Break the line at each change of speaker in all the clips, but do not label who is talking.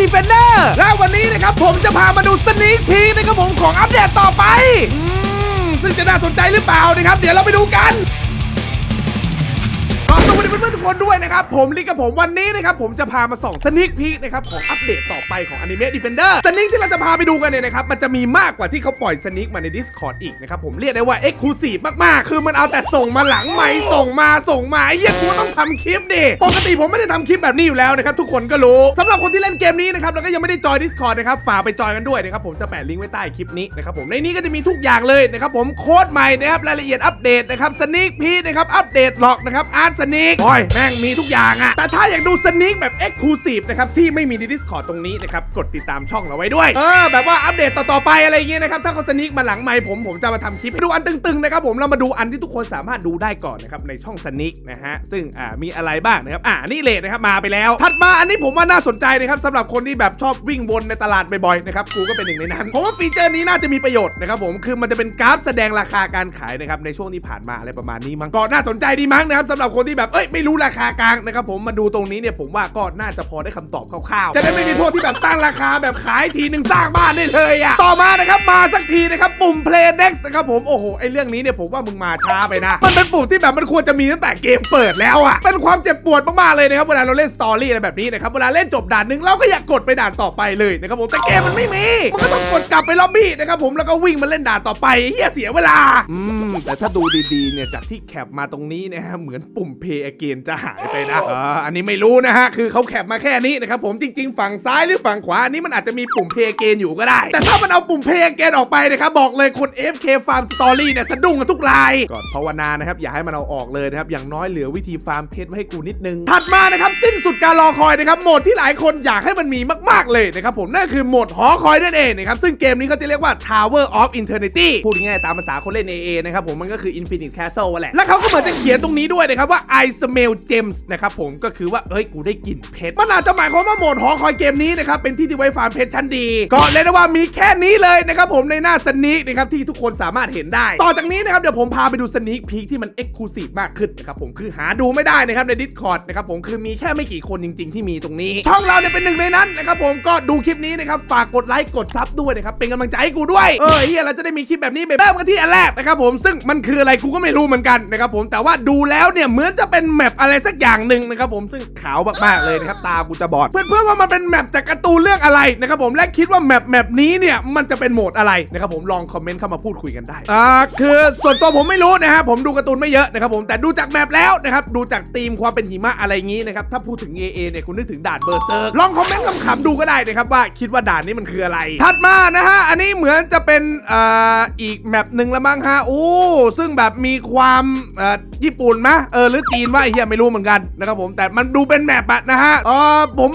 ดีเฟนเดอร์และวันนี้นะครับผมจะพามาดูสนิคพีนะครับผมของอัปเดตต่อไปอืมซึ่งจะน่าสนใจหรือเปล่านะครับ เดี๋ยวเราไปดูกัน วัสดีเพื่อนๆทุกคนด้วยนะครับ ผมลิกกับผมวันนี้นะครับ ผมจะพามาส่องสนิ k พีคนะครับ ของอัปเดตต่อไปของ Anime Defender สนิ k ที่เราจะพาไปดูกันเนี่ยนะครับ มันจะมีมากกว่าที่เขาปล่อยสนิ k มาใน Discord อีกนะครับ ผมเรียกได้ว่า Exclusive มากๆ คือมันเอาแต่ส่งมาหลังไม่ส่งมาส่งมาไอ้เหี้ยกูต้องทำคลิปดิปกติผมไม่ได้ทำคลิปแบบนี้อยู่แล้วนะครับทุกคนก็รู้สำหรับคนที่เล่นเกมนี้นะครับแล้วก็ยังไม่ได้จอย Discord นะครับฝากไปจอยกันด้วยนะครับผมจะแปะลิงก์ไว้ใต้คลิปนี้นะครับผมในนี้ก็จะมีทุกอย่างเลยนะครับผมโค้ดใหม่นะครับรายละเอียดอัปเดตนะครับสนิ k พีนะครับอัปเดตหลอกนะครับอาร์ตสนิ k โอ้ย แม่งมีทุกอย่างอะแต่ถ้าอยากดูสนิ k แบบ Exclusive นะครับ ที่ไม่มีใน Discord ตรงนี้นะครับ กดติดตามช่องเราไว้ด้วย เออ แบบว่าอัปเดตต่อ ๆ ไปอะไรอย่างเงี้ยนะครับ ถ้าเขาสนิ k มาหลังไมค์ผม ผมจะมาทำคลิปให้ดูอันตึง ๆ นะครับผม เรามาดูอันที่ทุกคนสามารถดูได้ก่อนนะครับในช่องสนิ k นะฮะ ซึ่งอ่ามีอะไรบ้างนะครับ อ่านี่เลทนะครับมาไปแล้ว ถัดมาอันนี้ผมว่าน่าสนใจนะครับสำหรับคนที่แบบชอบวิ่งวนในตลาดบ่อยๆนะครับกูก็เป็นหนึ่งในนั้นผมว่าฟีเจอร์นี้น่าจะมีประโยชน์นะครับผมคือมันจะเป็นกราฟแสดงราคาการขายนะครับในช่วงที่ผ่านมาอะไรประมาณนี้มั้งก็น่าสนใจดีมั้งนะครับสำหรับคนที่แบบเอ้ยไม่รู้ราคากลางนะครับผมมาดูตรงนี้เนี่ยผมว่าก็น่าจะพอได้คำตอบคร่าวๆจะได้ไม่มีพวกที่แบบตั้งราคาแบบขายทีหนึ่งสร้างบ้านได้เลยอะต่อมานะครับมาสักทีนะครับปุ่ม play next นะครับผมโอ้โหไอเรื่องนี้เนี่ยผมว่ามึงมาช้าไปนะ มันเป็นปุ่มที่แบบมันควรจะมีตั้งแต่เกมเปิดแล้วอะเป็นความเจ็บปวดมากๆเลยนะครับเวลาเราเล่นสตอรี่อะไรแบบนี้นะครับเวลาเล่นจบด่านหนึ่งเราก็อยากกดไปด่านต่อไปเลยนะครับผมแต่เกมมันไม่มีมันก็ต้องกดกลับไปล็อบบี้นะครับผมแล้วก็วิ่งมาเล่นด่านต่อไปเฮียเสียเวลาอืมแต่ถ้าดูดีๆเนี่ยจากที่แคปมาตรงนี้นะฮะเหมือนปุ่ม Pay Again จะหายไปนะเอออันนี้ไม่รู้นะฮะ คือเขาแคปมาแค่นี้นะครับผมจริง ๆ ฝั่งซ้ายหรือฝั่งขวาอันนี้มันอาจจะมีปุ่ม Pay Again อยู่ก็ได้ แต่ถ้ามันเอาปุ่ม Pay Again ออกไปนะครับบอกเลยคน FK Farm Story เนี่ยสะดุ้งกันทุกรายก่อนภาวนานะครับอย่าให้มันเอาออกเลยนะครับอย่างน้อยเหลือวิธีฟาร์มเพชรไว้ให้กูนิดนึงถัดมานะครับสิ้นสุดการรอคอยนะครับโหมดที่หลายคนอยากให้มันมีมาก ๆเลยนะครับผมนั่นคือโหมดหอคอยนั่นเองนะครับซึ่งเกมนี้เขาจะเรียกว่า Tower of Eternity พูดง่ายๆตามภาษาคนเล่น AA นะครับผมมันก็คือ Infinite Castle แหละและเขาก็เหมือนจะเขียนตรงนี้ด้วยนะครับว่า I smell gems นะครับผมก็คือว่าเอ้ยกูได้กลิ่นเพชรมันอาจจะหมายความว่าโหมดหอคอยเกมนี้นะครับเป็นที่ที่ไว้ฟาร์มเพชรชั้นดีก็เรียกได้ว่ามีแค่นี้เลยนะครับผมในหน้าสนิกนะครับที่ทุกคนสามารถเห็นได้ ต่อจากนี้นะครับเดี๋ยวผมพาไปดูสนิกพีคที่มัน Exclusive มากขึ้นนะครับผมคือหาดูไม่ได้นะครับใน Discord นะครับผมคือมีแค่ไม่กี่คนจริง ๆ ที่มีตรงนี้ ช่องเราเนี่ยเป็นหนึ่งในนั้นนะครับผมก็ดูคลิปนี้นะครับฝากกดไลค์กดซับด้วยนะครับเป็นกำลังใจให้กูด้วยเออเฮียเราจะได้มีคลิปแบบนี้ไปเริ่มกันที่อันแรกนะครับผมซึ่งมันคืออะไรกูก็ไม่รู้เหมือนกันนะครับผมแต่ว่าดูแล้วเนี่ยเหมือนจะเป็นแมปอะไรสักอย่างหนึ่งนะครับผมซึ่งขาวมากๆเลยนะครับตากูจะบอด เพื่อนๆว่ามันเป็นแมปจากการ์ตูนเรื่องอะไรนะครับผมและคิดว่าแมปแมปนี้เนี่ยมันจะเป็นโหมดอะไรนะครับผมลองคอมเมนต์เข้ามาพูดคุยกันได้อ่าคือส่วนตัวผมไม่รู้นะฮะผมดูการ์ตูนไม่เยอะนะครับผมแต่ดูจากแมปแล้วนะครับดูจากธีมความเป็นหิมะอะไรงี้นะครับถ้าพูดถึง AA เนี่ยคุณนึกถึงด่านเบอร์เซอร์ลองคอมเมนต์ขำๆดูก็ได้นะครับว่าคิดว่าด่านนี้มันคืออะไร ถัดมานะฮะอันนี้เหมือนจะเป็นอ่าอีกแมปหนึ่งละมั้งฮะอู้ซึ่งแบบมีความอ่อญี่ปุ่นมะเออหรือจีนวะไอ้เหี้ยไม่รู้เหมือนกันนะครับผมแต่มันดูเป็นแมปอะนะฮะเออผม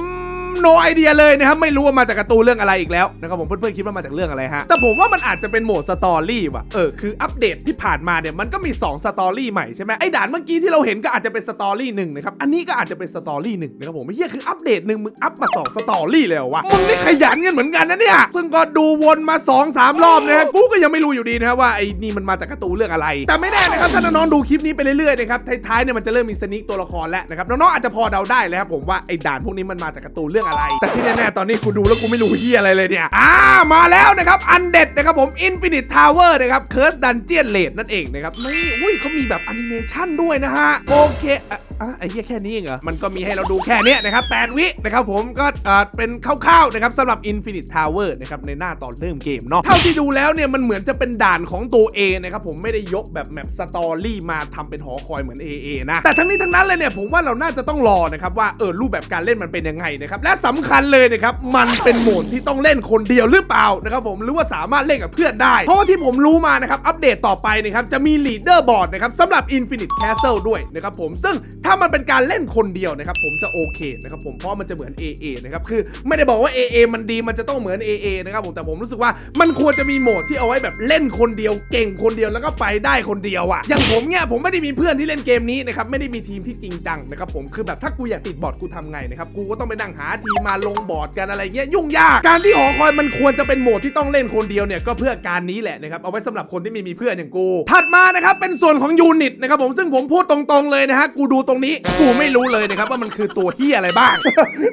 โนไอเดียเลยนะครับไม่รู้ว่ามาจากการ์ตูนเรื่องอะไรอีกแล้วนะครับผมเพื่อนๆคิดว่ามาจากเรื่องอะไรฮะแต่ผมว่ามันอาจจะเป็นโหมดสตอรี่ว่ะเออคืออัปเดตที่ผ่านมาเนี่ยมันก็มี2สตอรี่ใหม่ใช่ไหมไอ้ด่านเมื่อกี้ที่เราเห็นก็อาจจะเป็นสตอรี่หนึ่งนะครับอันนี้ก็อาจจะเป็นสตอรี่หนึ่งนะครับผมไม่เฮียคืออัปเดตหนึ่งมึงอัปมา2สตอรี่เลยเหรอวะมึงนี่ขยันกันเหมือนกันนะเนี่ยซึ่งก็ดูวนมา2 3รอบนะฮะกูก็ยังไม่รู้อยู่ดีนะครับว่าไอ้นี่มันมาจากการ์ตูนเรื่องอะไร แต่ไม่แน่นะครับถ้าน้องๆดูคลิปนี้ไปเรื่อยๆนะครับท้ายๆเนี่ยมันจะเริ่มมีสนิกตัวละครแล้วนะครับน้องๆอาจจะพอเดาได้เลยครับผมว่าไอ้ด่านพวกนี้มันมาจากการ์ตูนเรื่องอะไร แต่ที่แน่ๆตอนนี้กูดูแล้วกูไม่รู้เฮียอะไรเลยเนี่ย อ่ามาแล้วนะครับอันเด็ดนะครับผม Infinite Tower นะครับ Curse Dungeon Raid นั่นเองนะครับนี่อุ้ยเขามีแบบแอนิเมชันด้วยนะฮะโอเคอะอะไอ้เหี้ยแค่นี้เองเหรอ มันก็มีให้เราดูแค่เนี้ยนะครับ8วินะครับผมก็เอ่อเป็นคร่าวๆนะครับสำหรับ Infinite Tower นะครับในหน้าตอนเริ่มเกมเนาะ เท่าที่ดูแล้วเนี่ยมันเหมือนจะเป็นด่านของตัวเองนะครับผมไม่ได้ยกแบบแมปสตอรี่มาทำเป็นหอคอยเหมือน AA นะ แต่ทั้งนี้ทั้งนั้นเลยเนี่ยผมว่าเราน่าจะต้องรอนะครับว่าเออรูปแบบการเล่นมันเป็นยังไงนะครับและสำคัญเลยนะครับ มันเป็นโหมดที่ต้องเล่นคนเดียวหรือเปล่านะครับผมหรือว่าสามารถเล่นกับเพื่อนได้ เพราะว่าที่ผมรู้มานะครับ อัปเดตต่อไปนะครับ จะมีลีดเดอร์บอร์ดนะครับสำหรับ Infinite Castle ด้วยนะครับผมซึ่งถ้ามันเป็นการเล่นคนเดียวนะครับผมจะโอเคนะครับผมเพราะมันจะเหมือน AA นะครับคือไม่ได้บอกว่า AA มันดีมันจะต้องเหมือน AA นะครับผมแต่ผมรู้สึกว่ามันควรจะมีโหมดที่เอาไว้แบบเล่นคนเดียวเก่งคนเดียวแล้วก็ไปได้คนเดียวอะอย่างผมเนี่ยผมไม่ได้มีเพื่อนที่เล่นเกมนี้นะครับไม่ได้มีทีมที่จริงจังนะครับผมคือแบบถ้ากูอยากติดบอร์ดกูทำไงนะครับกูก็ต้องไปนั่งหาทีีมาลงบอร์ดกันอะไรเงี้ยยุ่งยาก การที่หอคอยมันควรจะเป็นโหมดที่ต้องเล่นคนเดียวเนี่ยก็เพื่อการนี้แหละนะครับเอาไว้สำหรับคนที่ไม่มีเพื่อนอย่างกู ถัดมานะครับเป็นส่วนของยูนิตนะครับผมซึ่งผมพูดตรงๆเลยนะฮะกูดูตรงนี้กูไม่รู้เลยนะครับว่ามันคือตัวเฮียอะไรบ้าง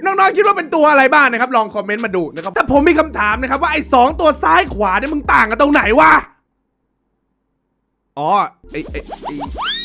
น้องๆคิดว่าเป็นตัวอะไรบ้างนะครับลองคอมเมนต์มาดูนะครับถ้าผมมีคำถามนะครับว่าไอ้สองตัวซ้ายขวาเนี่ยมึงต่างกันตรงไหนวะ อ๋อไอไอไอ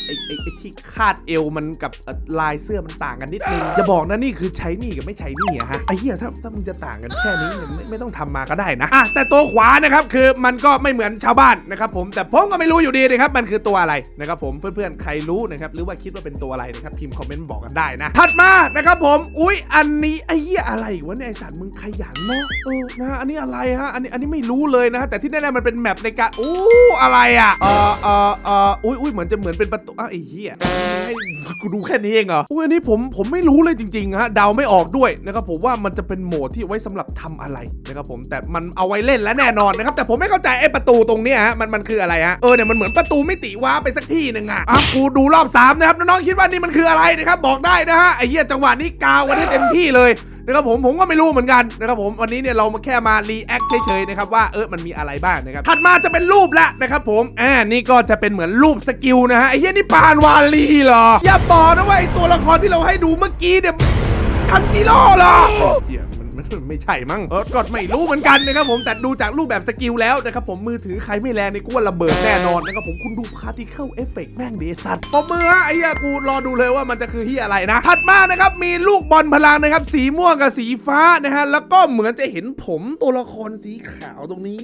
ไอไอไอที่คาดเอวมันกับลายเสื้อมันต่างกันนิดนึงอย่าบอกนะนี่คือใช้นี่กับไม่ใช้นี่อะฮะไอเหี้ยถ้าถ้ามึงจะต่างกันแค่นี้เนี่ยไม่ไม่ต้องทำมาก็ได้นะอะแต่ตัวขวานะครับคือมันก็ไม่เหมือนชาวบ้านนะครับผมแต่ผมก็ไม่รู้อยู่ดีนะครับมันคือตัวอะไรนะครับผมเพื่อนๆใครรู้นะครับหรือว่าคิดว่าเป็นตัวอะไรนะครับพิมพ์คอมเมนต์บอกกันได้นะถัดมานะครับผมอุ้ยอันนี้ไอ้เหี้ยอะไรวะเนี่ยไอสัตว์มึงขยันเนาะเออนะอันนี้อะไรฮะอันนี้อันนี้ไม่รู้เลยนะฮะแต่ที่แน่ๆมันเป็นแมปในการอู้อะไรอะเออเออเอออุ้ยอุ้ยเหมือนจะเหมือนเป็นประตูอ้าวไอ้เหี้ยให้กูดูแค่นี้เองเหรออุ้ยอันนี้ผมผมไม่รู้เลยจริงๆฮะเดาไม่ออกด้วยนะครับผมว่ามันจะเป็นโหมดที่ไว้สำหรับทำอะไรนะครับผมแต่มันเอาไว้เล่นแล้วแน่นอนนะครับแต่ผมไม่เข้าใจไอ้ประตูตรงนี้ฮะมันมันคืออะไรฮะเออเนี่ยมันเหมือนประตูมิติว้าไปสักที่หนึ่งอะอ้าวกูดูรอบสามนะครับน้องๆคิดว่านี่มันคืออะไรนะครับบอกได้นะฮะไอ้เหี้ยจังหวะนี้กาวกันให้เต็มที่เลย นะครับผมผมก็ไม่รู้เหมือนกันนะครับผมวันนี้เนี่ยเรามาแค่มารีแอคเฉยๆนะครับว่าเออมันมีอะไรบ้างนะครับถัดมาจะเป็นรูปละนะครับผมอ่านี่ก็จะเป็นเหมือนรูปสกิลนะฮะไอ้เหี้ยนี่ปานวาลีเหรออย่าบอกนะว่าไอ้ตัวละครที่เราให้ดูเมื่อกี้เนี่ยทันจิโร่เหรอ ไม่ใช่มั้งเออก็ไม่รู้เหมือนกันนะครับผมแต่ดูจากรูปแบบสกิลแล้วนะครับผมมือถือใครไม่แรงในกูว่าระเบิดแน่นอนนะครับผมคุณดูพาร์ติเคิลเอฟเฟกแม่งเดสัตว์ปมมือไอ้ยากูรอดูเลยว่ามันจะคือที่อะไรนะ ถัดมานะครับมีลูกบอลพลังนะครับสีม่วงกับสีฟ้านะฮะแล้วก็เหมือนจะเห็นผมตัวละครสีขาวตรงนี้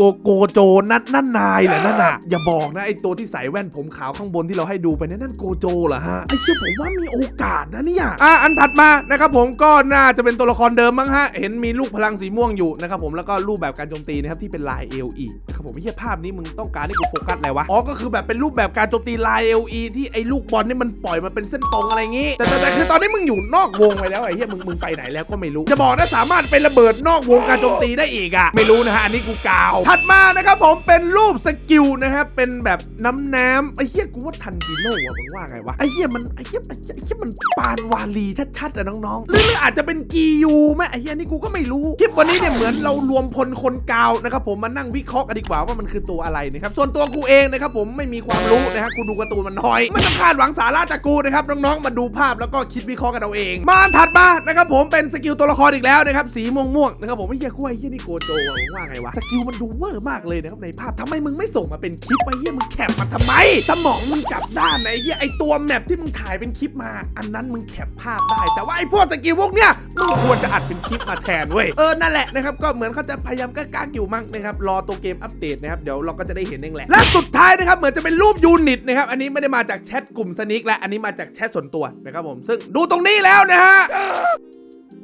โกโกโจนั่นนั่นนายเหรอนั่นน่ะอย่าบอกนะไอตัวที่ใส่แว่นผมขาวข้างบนที่เราให้ดูไปเนี่ยนั่นโกโจเหรอฮะไอเชื่อผมว่ามีโอกาสนะเนี่ยอะอันถัดมานะครับผมก็น่าจะเป็นตัวละครเดิมมั้งฮะเห็นมีลูกพลังสีม่วงอยู่นะครับผมแล้วก็รูปแบบการโจมตีนะครับที่เป็นลาย LE นะครับผมไม่ใช่ภาพนี้มึงต้องการให้กูโฟกัสอะไรวะอ๋อก็คือแบบเป็นรูปแบบการโจมตีลาย LE ที่ไอลูกบอลนี่มันปล่อยมาเป็นเส้นตรงอะไรอย่างงี้แต่แต่คือตอนนี้มึงอยู่นอกวงไปแล้วไอ้เหี้ยมึงมึงไปไหนแล้วก็ไม่รู้ จะบอกนะสามารถเป็นระเบิดนอกวงการโจมตีได้อีกอะไม่รู้นะฮะอันนี้กูกาวถัดมานะครับผมเป็นรูปสกิลนะครับเป็นแบบน้ำน้ำไอ้เหี้ยกูว่าทันจิโร่อะมึงว่าไงวะไอ้เหี้ยมันไอ้เหี้ยไอ้เหี้ยไอเฮียมันปานวาลีชัดๆอะน้องๆหรือหรืออาจจะเป็นกียูไหมไอ้เหี้ยนี่กูก็ไม่รู้คลิปวันนี้เนี่ยเหมือนเรารวมพลคนกาวนะครับผมมานั่งวิเคราะห์กันดีกว่าว่ามันคือตัวอะไรนะครับส่วนตัวกูเองนะครับผมไม่มีความรู้นะฮะกูดูการ์ตูนมันน้อยไม่ต้องคาดหวังสาระจากกูนะครับน้องๆมาดูภาพแล้วก็คิดวิเคราะห์กันเอาเอง มาถัดมานะครับผมเป็นสกิลตัวละครอีกแล้วนะครับสีม่วงๆนะครับผมไม่เหี้ยกูไอ้เหี้ยนี่โกโจว่าไงวะสกิลมันดูเวอร์มากเลยนะครับในภาพทำไมมึงไม่ส่งมาเป็นคลิปไอ้เหี้ยมึงแคปมาทำไม สมองมึงกลับด้านนไอ้เหี้ยไอ้ตัวแมปที่มึงถ่ายเป็นคลิปมา อันนั้นมึงแคปภาพได้ แต่ว่าไอ้พวกสกิลพวกเนี้ยมึงควรจะอัดเป็นคลิปมาแทนเว้ยเออนั่นแหละนะครับก็เหมือนเขาจะพยายามกักๆอยู่มั้งนะครับรอตัวเกมอัปเดตนะครับเดี๋ยวเราก็จะได้เห็นเองแหละและสุดท้ายนะครับเหมือนจะเป็นรูปยูนิตนะครับอันนี้ไม่ได้มาจากแชทกลุ่มสนิกและอันนี้มาจากแชทส่วนตัวนะครับผมซึ่งดูตรงนี้แล้วนะฮะ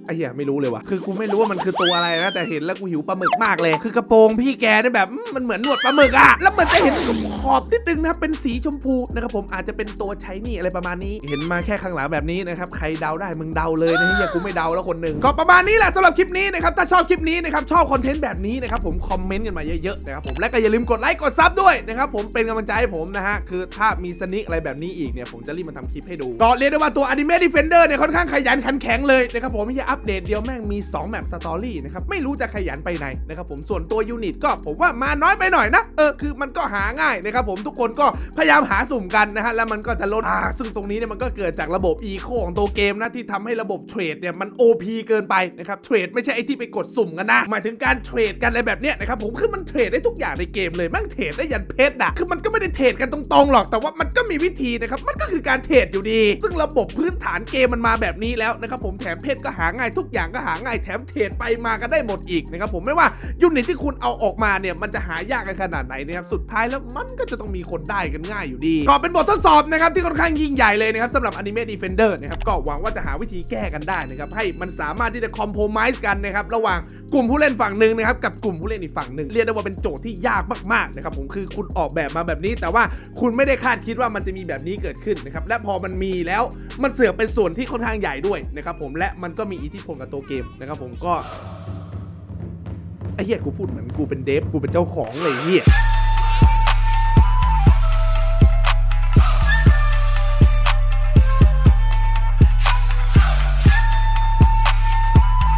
ไอ้เหี้ยไม่รู้เลยว่ะคือกูไม่รู้ว่ามันคือตัวอะไรนะแต่เห็นแล้วกูหิวปลาหมึกมากเลย คือกระโปรงพี่แกเนี่ยแบบมันเหมือนหนวดปลาหมึกอะแล้วมันจะเห็นขอบนิดนึงนะครับเป็นสีชมพูนะครับผมอาจจะเป็นตัวใช้นี่อะไรประมาณนี้ เห็นมาแค่ข้างหลังแบบนี้นะครับใครเดาได้มึงเดาเลยนะเฮียกูไม่เดาแล้วคนหนึ่งก็ประมาณนี้แหละสำหรับคลิปนี้นะครับถ้าชอบคลิปนี้นะครับชอบคอนเทนต์แบบนี้นะครับผมคอมเมนต์กันมาเยอะๆนะครับผมและก็อย่าลืมกดไลค์กดซับด้วยนะครับผมเป็นกำลังใจให้ผมนะฮะคือถ้ามีสนิกอะไรแบบนี้อีกเนี่ยผมจะรีบมาทำคลิปให้ดูก็เรียกได้ว่าตัว Anime Defender เนี่ยค่อนข้างขยันขันแข็งเลยนะครับผมไม่ใช่อัปเดตเดียวแม่งมี 2 แมปสตอรี่นะครับ ไม่รู้จะขยันไปไหนนะครับผมส่วนตัวยูนิตก็ผมว่ามาน้อยไปหน่อยนะ เออคือมันก็หาง่ายนะครับผมทุกคนก็พยายามหาสุ่มกันนะฮะแล้วมันก็จะลดอ่าซึ่งตรงนี้เนี่ยมันก็เกิดจากระบบอีโคของตัวเกมนะที่ทำให้ระบบเทรดเนี่ยมัน OP เกินไปนะครับเทรดไม่ใช่ไอที่ไปกดสุ่มกันนะหมายถึงการเทรดกันอะไรแบบเนี้ยนะครับผมคือมันเทรดได้ทุกอย่างในเกมเลยแม่งเทรดได้ยันเพชรอะคือมันก็ไม่ได้เทรดกันตรงๆหรอกแต่ว่ามันก็มีวิธีนะครับมันก็คือการเทรดอยู่ดี ซึ่งระบบพื้นฐานเกมมันมาแบบนี้แล้วนะครับผมแถมเพชรก็หาง่ายทุกอย่างก็หาง่ายแถมเทรดไปมากันได้หมดอีกนะครับผมไม่ว่ายูนิตที่คุณเอาออกมาเนี่ยมันจะหายากกันขนาดไหนนะครับสุดท้ายแล้วมันก็จะต้องมีคนได้กันง่ายอยู่ดีก็เป็นบททดสอบนะครับที่ค่อนข้างยิ่งใหญ่เลยนะครับสำหรับ Anime Defender นะครับก็หวังว่าจะหาวิธีแก้กันได้นะครับให้มันสามารถที่จะคอมโพม s e กันนะครับระหว่างกลุ่มผู้เล่นฝั่งหนึ่งนะครับกับกลุ่มผู้เล่นอีกฝั่งหนึ่งเรียกได้ว่าเป็นโจทย์ที่ยากมากๆนะครับผมคือคุณออกแบบมาแบบนี้ แต่ว่าคุณไม่ได้คาดคิดว่ามันจะมีแบบนี้เกิดขึ้นนะครับและพอมันมีแล้วมันเสือกเป็นส่วนที่ค่อนข้างใหญ่ด้วยนะครับผมและมันก็มีอิททธิพลกับตัวเกมนะครับผมก็ไอ้เหี้ยกูพูดเหมือนกูเป็นเดฟกูเป็นเจ้าของเลยไอ้เหี้ย